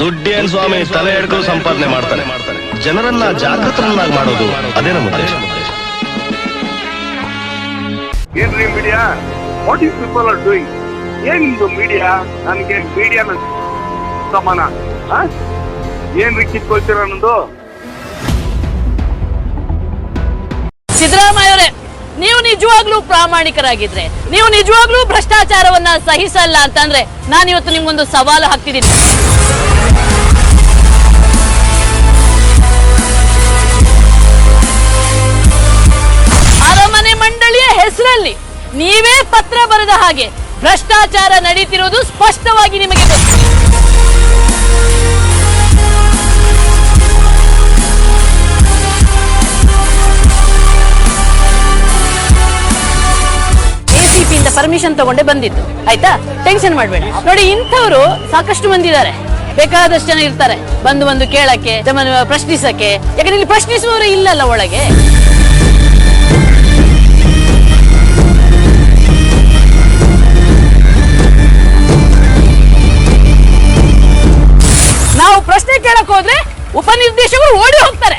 ದುಡ್ಡೇನ್ ಸ್ವಾಮಿ ತಲೆ ಹಿಡ್ಕೊಂಡು ಸಂಪಾದನೆ ಮಾಡ್ತಾನೆ. ಜನರನ್ನ ಜಾಗೃತರನ್ನಾಗಿ ಮಾಡೋದು ಅದೇ ನಮ್ಮ ಉದ್ದೇಶ ಏನ್ರಿ media what is people are doing ಏನ್ ಮೀಡಿಯಾ ನನಗೆ ಮೀಡಿಯಾ ಸಮಾನ? ಏನ್ರಿ ಕಿತ್ಕೊಳ್ತೀರ ಅನ್ನೋದು? ಸಿದ್ದರಾಮಯ್ಯ ನೀವು ನಿಜವಾಗ್ಲೂ ಪ್ರಾಮಾಣಿಕರಾಗಿದ್ರೆ, ನೀವು ನಿಜವಾಗ್ಲೂ ಭ್ರಷ್ಟಾಚಾರವನ್ನ ಸಹಿಸಲ್ಲ ಅಂತಂದ್ರೆ ನಾನು ಇವತ್ತು ನಿಮ್ಗೊಂದು ಸವಾಲು ಹಾಕ್ತಿದ್ದೀನಿ. ಅರಮನೆ ಮಂಡಳಿಯ ಹೆಸರಲ್ಲಿ ನೀವೇ ಪತ್ರ ಬರೆದ ಹಾಗೆ ಭ್ರಷ್ಟಾಚಾರ ನಡೀತಿರೋದು ಸ್ಪಷ್ಟವಾಗಿ ನಿಮಗೆ ಗೊತ್ತು. ಪರ್ಮಿಷನ್ ತಗೊಂಡೆ ಬಂದಿದ್ದು. ಆಯ್ತಾ? ಟೆನ್ಷನ್ ಮಾಡಬೇಡಿ. ನೋಡಿ, ಇಂಥವ್ರು ಸಾಕಷ್ಟು ಮಂದಿ ಇದ್ದಾರೆ ಬೇಕಾದಷ್ಟು ಜನ ಇರ್ತಾರೆ. ಬಂದು ಬಂದು ಕೇಳಕ್ಕೆ ಪ್ರಶ್ನಿಸಕ್ಕೆ. ಯಾಕಂದ್ರೆ ಇಲ್ಲಿ ಪ್ರಶ್ನಿಸುವವರು ಇಲ್ಲಲ್ಲ ಒಳಗೆ. ನಾವು ಪ್ರಶ್ನೆ ಕೇಳಕ್ ಹೋದ್ರೆ ಉಪನಿರ್ದೇಶಕರು ಓಡಿ ಹೋಗ್ತಾರೆ.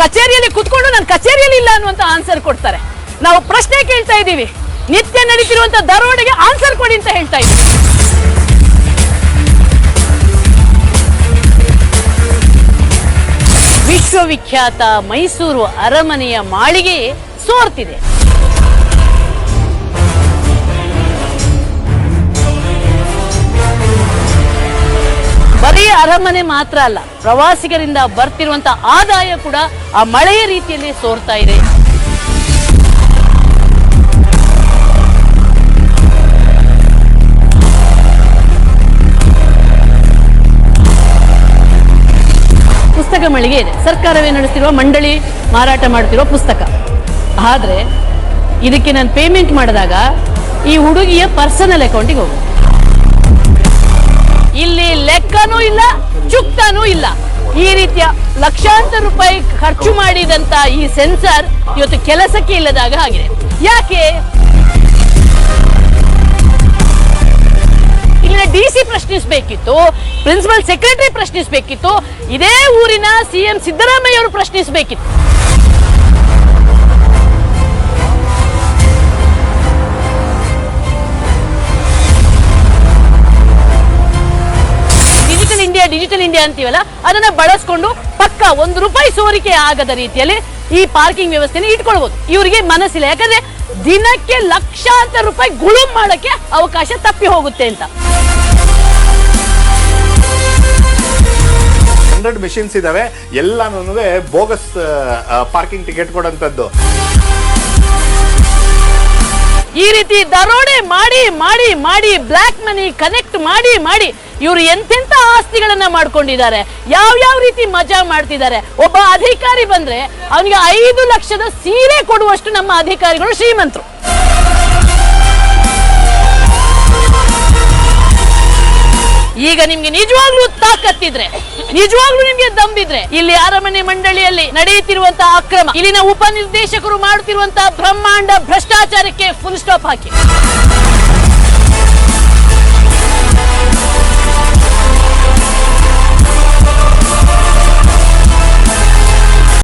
ಕಚೇರಿಯಲ್ಲಿ ಕುತ್ಕೊಂಡು ನಾನು ಕಚೇರಿಯಲ್ಲಿ ಇಲ್ಲ ಅನ್ನುವಂತ ಆನ್ಸರ್ ಕೊಡ್ತಾರೆ. ನಾವು ಪ್ರಶ್ನೆ ಕೇಳ್ತಾ ಇದ್ದೀವಿ. ನಿತ್ಯ ನಡೀತಿರುವಂತ ದರೋಡೆಗೆ ಆನ್ಸರ್ ಕೊಡಿ ಅಂತ ಹೇಳ್ತಾ ಇದ್ದೀನಿ. ವಿಶ್ವವಿಖ್ಯಾತ ಮೈಸೂರು ಅರಮನೆಯ ಮಾಳಿಗೆ ಸೋರ್ತಿದೆ. ಬರೀ ಅರಮನೆ ಮಾತ್ರ ಅಲ್ಲ, ಪ್ರವಾಸಿಗರಿಂದ ಬರ್ತಿರುವಂತ ಆದಾಯ ಕೂಡ ಆ ಮಳೆಯ ರೀತಿಯಲ್ಲಿ ಸೋರ್ತಾ ಇದೆ. ಪುಸ್ತಕ ಮಳಿಗೆ ಇದೆ. ಸರ್ಕಾರವೇ ನಡೆಸಿರುವ ಮಂಡಳಿ ಮಾರಾಟ ಮಾಡ್ತಿರುವ ಪುಸ್ತಕ. ಆದರೆ, ಇದಕ್ಕೆ ನಾನು ಪೇಮೆಂಟ್ ಮಾಡಿದಾಗ ಈ ಹುಡುಗಿಯ ಪರ್ಸನಲ್ ಅಕೌಂಟಿಗೆ ಹೋಗುತ್ತೆ. ಇಲ್ಲಿ ಲೆಕ್ಕನೂ ಇಲ್ಲ, ಚುಕ್ತಾನೂ ಇಲ್ಲ. ಈ ರೀತಿಯ ಲಕ್ಷಾಂತರ ರೂಪಾಯಿ ಖರ್ಚು ಮಾಡಿದಂತ ಈ ಸೆನ್ಸರ್ ಇವತ್ತು ಕೆಲಸಕ್ಕೆ ಇಲ್ಲದಾಗ ಆಗಿದೆ. ಯಾಕೆ? ಪ್ರಶ್ನಿಸಬೇಕಿತ್ತು, ಪ್ರಿನ್ಸಿಪಲ್ ಸೆಕ್ರೆಟರಿ ಪ್ರಶ್ನಿಸಬೇಕಿತ್ತು, ಇದೇ ಊರಿನ ಸಿಎಂ ಸಿದ್ದರಾಮಯ್ಯ ಅವರು ಪ್ರಶ್ನಿಸಬೇಕಿತ್ತು. ಡಿಜಿಟಲ್ ಇಂಡಿಯಾ ಡಿಜಿಟಲ್ ಇಂಡಿಯಾ ಅಂತೀವಲ್ಲ, ಅದನ್ನ ಬಳಸ್ಕೊಂಡು ಪಕ್ಕ ಒಂದು ರೂಪಾಯಿ ಸೋರಿಕೆ ಆಗದ ರೀತಿಯಲ್ಲಿ ಈ ಪಾರ್ಕಿಂಗ್ ವ್ಯವಸ್ಥೆನ ಇಟ್ಕೊಳ್ಬಹುದು ಇವರಿಗೆ ಮನಸ್ಸಿಲ್ಲ. ಯಾಕಂದ್ರೆ ದಿನಕ್ಕೆ ಲಕ್ಷಾಂತರ ರೂಪಾಯಿ ಗುಳುಂ ಮಾಡಕ್ಕೆ ಅವಕಾಶ ತಪ್ಪಿ ಹೋಗುತ್ತೆ ಅಂತ. ಹಂಡ್ರೆಡ್ ಮೆಷಿನ್ಸ್ ಇದಾವೆ. ಎಲ್ಲಾನು ಬೋಗಸ್ ಪಾರ್ಕಿಂಗ್ ಟಿಕೆಟ್ ಕೊಡಂತದ್ದು ಈ ರೀತಿ ದರೋಡೆ ಮಾಡಿ ಮಾಡಿ ಮಾಡಿ ಬ್ಲಾಕ್ ಮನಿ ಕನೆಕ್ಟ್ ಮಾಡಿ ಮಾಡಿ ಇವರು ಎಂತೆಂತ ಆಸ್ತಿಗಳನ್ನ ಮಾಡ್ಕೊಂಡಿದ್ದಾರೆ. ಯಾವ ಯಾವ ರೀತಿ ಮಜಾ ಮಾಡ್ತಿದ್ದಾರೆ. ಒಬ್ಬ ಅಧಿಕಾರಿ ಬಂದ್ರೆ ಅವನಿಗೆ ಐದು ಲಕ್ಷದ ಸೀರೆ ಕೊಡುವಷ್ಟು ನಮ್ಮ ಅಧಿಕಾರಿಗಳು ಶ್ರೀಮಂತರು. ಈಗ ನಿಮ್ಗೆ ನಿಜವಾಗ್ಲೂ ತಾಕತ್ತಿದ್ರೆ, ನಿಜವಾಗ್ಲೂ ನಿಮ್ಗೆ ದಂಬಿದ್ರೆ, ಇಲ್ಲಿ ಅರಮನೆ ಮಂಡಳಿಯಲ್ಲಿ ನಡೆಯುತ್ತಿರುವಂತಹ ಅಕ್ರಮ, ಇಲ್ಲಿನ ಉಪನಿರ್ದೇಶಕರು ಮಾಡುತ್ತಿರುವಂತಹ ಬ್ರಹ್ಮಾಂಡ ಭ್ರಷ್ಟಾಚಾರಕ್ಕೆ ಫುಲ್ ಸ್ಟಾಪ್ ಹಾಕಿ.